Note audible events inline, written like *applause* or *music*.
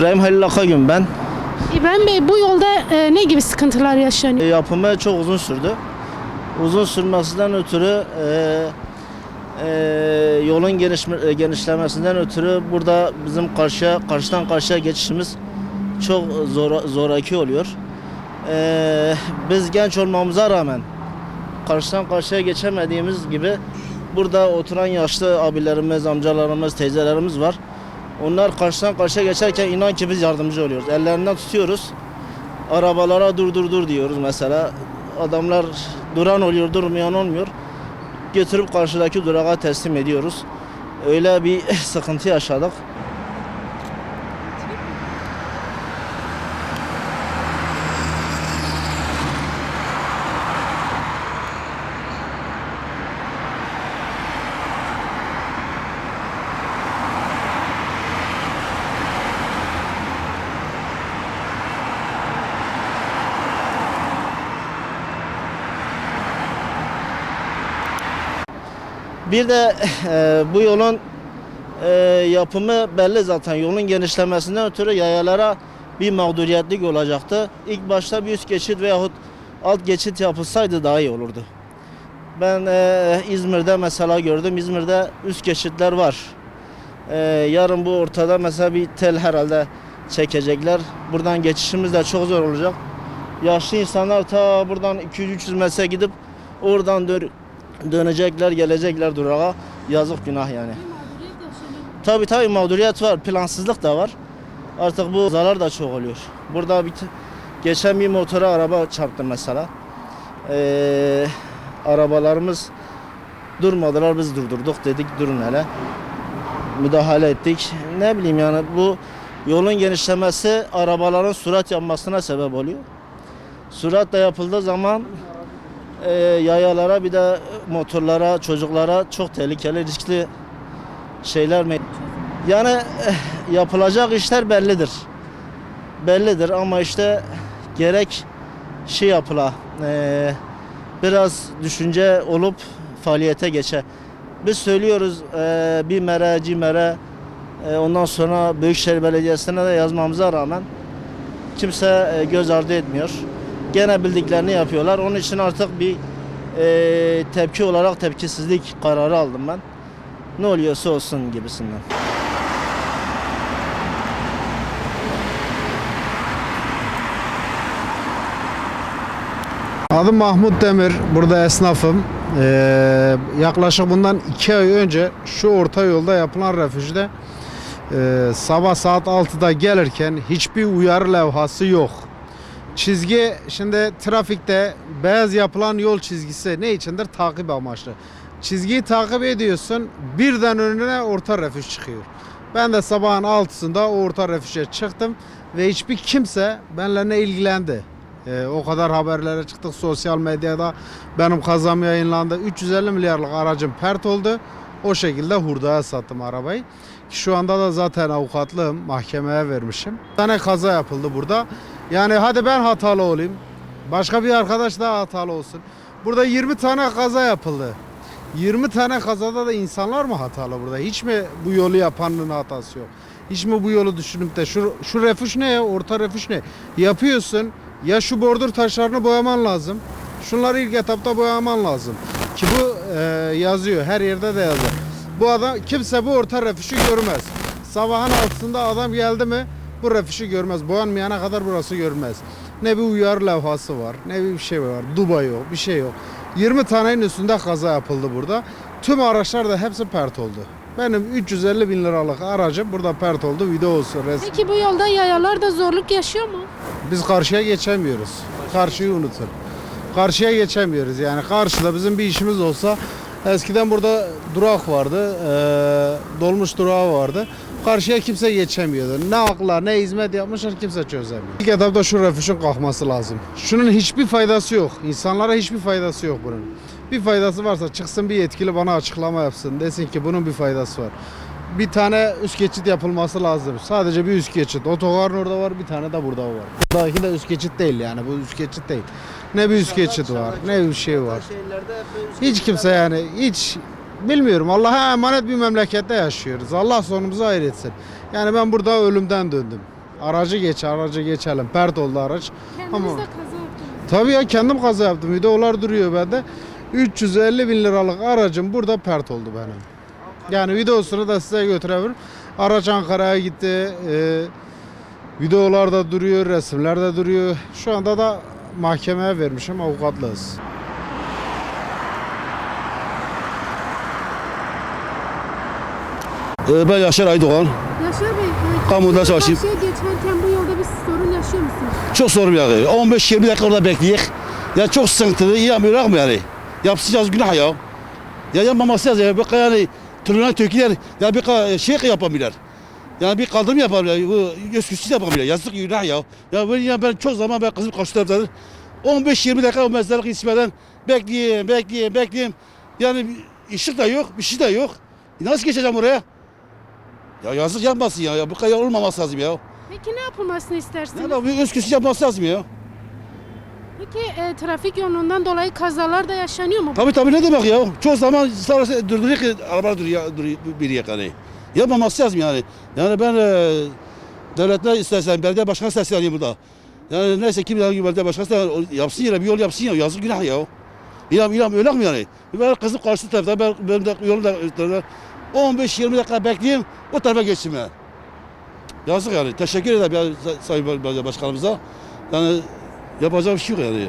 İbrahim Halil Akagün ben. İbrahim Bey bu yolda e, ne gibi sıkıntılar yaşanıyor? E, Yapımı çok uzun sürdü. Uzun sürmesinden ötürü e, e, yolun genişme, e, genişlemesinden ötürü burada bizim karşıya karşıdan karşıya geçişimiz çok zor, zoraki oluyor. E, biz genç olmamıza rağmen karşıdan karşıya geçemediğimiz gibi burada oturan yaşlı abilerimiz, amcalarımız, teyzelerimiz var. Onlar karşıdan karşıya geçerken inan ki biz yardımcı oluyoruz. Ellerinden tutuyoruz. Arabalara dur dur dur diyoruz mesela. Adamlar duran oluyor, durmayan olmuyor. Götürüp karşıdaki durağa teslim ediyoruz. Öyle bir *laughs* sıkıntı yaşadık. Bir de *laughs* e, bu yolun e, yapımı belli zaten. Yolun genişlemesinden ötürü yayalara bir mağduriyetlik olacaktı. İlk başta bir üst geçit veyahut alt geçit yapılsaydı daha iyi olurdu. Ben e, İzmir'de mesela gördüm. İzmir'de üst geçitler var. E, yarın bu ortada mesela bir tel herhalde çekecekler. Buradan geçişimiz de çok zor olacak. Yaşlı insanlar ta buradan 200-300 metre gidip oradan dön dönecekler, gelecekler durağa. Yazık günah yani. Tabi tabi mağduriyet var, plansızlık da var. Artık bu zarar da çok oluyor. Burada bir geçen bir motora araba çarptı mesela. Ee, arabalarımız durmadılar, biz durdurduk dedik durun hele. Müdahale ettik. Ne bileyim yani bu yolun genişlemesi arabaların sürat yapmasına sebep oluyor. Sürat da yapıldığı zaman e, yayalara bir de motorlara, çocuklara çok tehlikeli, riskli şeyler mi? Yani eh, yapılacak işler bellidir. Bellidir ama işte gerek şey yapıla, e, biraz düşünce olup faaliyete geçe. Biz söylüyoruz e, bir mere, cimere, e, ondan sonra Büyükşehir Belediyesi'ne de yazmamıza rağmen kimse e, göz ardı etmiyor. Gene bildiklerini yapıyorlar. Onun için artık bir e, tepki olarak tepkisizlik kararı aldım ben. Ne oluyorsa olsun gibisinden. Adım Mahmut Demir, burada esnafım. Ee, yaklaşık bundan iki ay önce şu orta yolda yapılan refüjde e, sabah saat 6'da gelirken hiçbir uyarı levhası yok. Çizgi şimdi trafikte beyaz yapılan yol çizgisi ne içindir? Takip amaçlı. Çizgiyi takip ediyorsun birden önüne orta refüj çıkıyor. Ben de sabahın 6'sında o orta refüje çıktım ve hiçbir kimse benimle ne ilgilendi. Ee, o kadar haberlere çıktık sosyal medyada. Benim kazam yayınlandı. 350 milyarlık aracım pert oldu. O şekilde hurdaya sattım arabayı. Şu anda da zaten avukatlığım mahkemeye vermişim. Bir tane kaza yapıldı burada. Yani hadi ben hatalı olayım. Başka bir arkadaş daha hatalı olsun. Burada 20 tane kaza yapıldı. 20 tane kazada da insanlar mı hatalı burada? Hiç mi bu yolu yapanın hatası yok? Hiç mi bu yolu düşünüp de şu, şu refüj ne ya? Orta refüj ne? Yapıyorsun. Ya şu bordür taşlarını boyaman lazım. Şunları ilk etapta boyaman lazım. Ki bu e, yazıyor. Her yerde de yazıyor. Bu adam kimse bu orta refüjü görmez. Sabahın altında adam geldi mi bu refüjü görmez. Boyanmayana kadar burası görmez. Ne bir uyarı levhası var, ne bir şey var. Duba yok, bir şey yok. 20 tanenin üstünde kaza yapıldı burada. Tüm araçlar da hepsi pert oldu. Benim 350 bin liralık aracım burada pert oldu. Videosu, resim. Peki bu yolda yayalar da zorluk yaşıyor mu? Biz karşıya geçemiyoruz. Karşıyı unutun. Karşıya geçemiyoruz. Yani karşıda bizim bir işimiz olsa eskiden burada durak vardı. eee, dolmuş durağı vardı. Karşıya kimse geçemiyordu. Ne akla ne hizmet yapmışlar kimse çözemiyor. İlk etapta şu refüjün kalkması lazım. Şunun hiçbir faydası yok. İnsanlara hiçbir faydası yok bunun. Bir faydası varsa çıksın bir yetkili bana açıklama yapsın. Desin ki bunun bir faydası var. Bir tane üst geçit yapılması lazım. Sadece bir üst geçit. Otogarın orada var bir tane de burada var. Buradaki de üst geçit değil yani bu üst geçit değil. Ne bir üst geçit var ne bir şey var. Hiç kimse yani hiç bilmiyorum Allah'a emanet bir memlekette yaşıyoruz. Allah sonumuzu hayır etsin. Yani ben burada ölümden döndüm. aracı geç aracı geçelim. Pert oldu araç. Kendiniz Ama- de kaza yaptınız. Tabii ya kendim kaza yaptım. Videolar duruyor bende. 350 bin liralık aracım burada pert oldu benim. Yani videosunu da size götürebilirim. Araç Ankara'ya gitti. Ee, videolar da duruyor, resimler de duruyor. Şu anda da mahkemeye vermişim avukatlığız. Ee, Ben Yaşar Aydoğan. Yaşar Bey, e, Kamuda çalışayım. Karşıya geçerken bu yolda bir sorun yaşıyor musunuz? Çok sorun yani. 15-20 dakika orada bekleyek. Ya çok sıkıntılı. Yapmıyor mu yani? Yapsayacağız günah ya. Ya yapmaması lazım. Ya bir yani tırnağı töküler. Ya bir kadar şey yapamıyorlar. Yani bir kaldırım yapamıyorlar. Bu küçük yapamıyorlar. Yazık günah ya. Ya ben, ya ben çok zaman ben kızım karşı taraftadır. 15-20 dakika o mezarlık ismeden bekleyeyim, bekleyeyim, bekleyeyim. Yani ışık da yok, bir şey de yok. E Nasıl geçeceğim oraya? Ya yazık yapmasın ya. ya bu kadar olmaması lazım ya. Peki ne yapılmasını istersiniz? Ya da bir öz küçük yapması lazım ya. Peki e, trafik yoğunluğundan dolayı kazalar da yaşanıyor mu? Tabii tabii ne demek ya? Çoğu zaman sonrası durduruyor ki araba duruyor, duruyor bir yani. Yapmaması lazım yani. Yani ben e, devletle istersen belediye başkanı sesleneyim burada. Yani neyse kim yani belediye başkanı sesleneyim, yapsın yine bir yol yapsın ya. Yazık günah ya. İlham ilham öyle mi yani? Ben kızım karşı tarafta ben benim de yolum da 15-20 dakika bekleyeyim o tarafa geçeyim ya. Yazık yani. Teşekkür ederim ya Sayın Başkanımıza. Yani yapacak bir şey yok yani.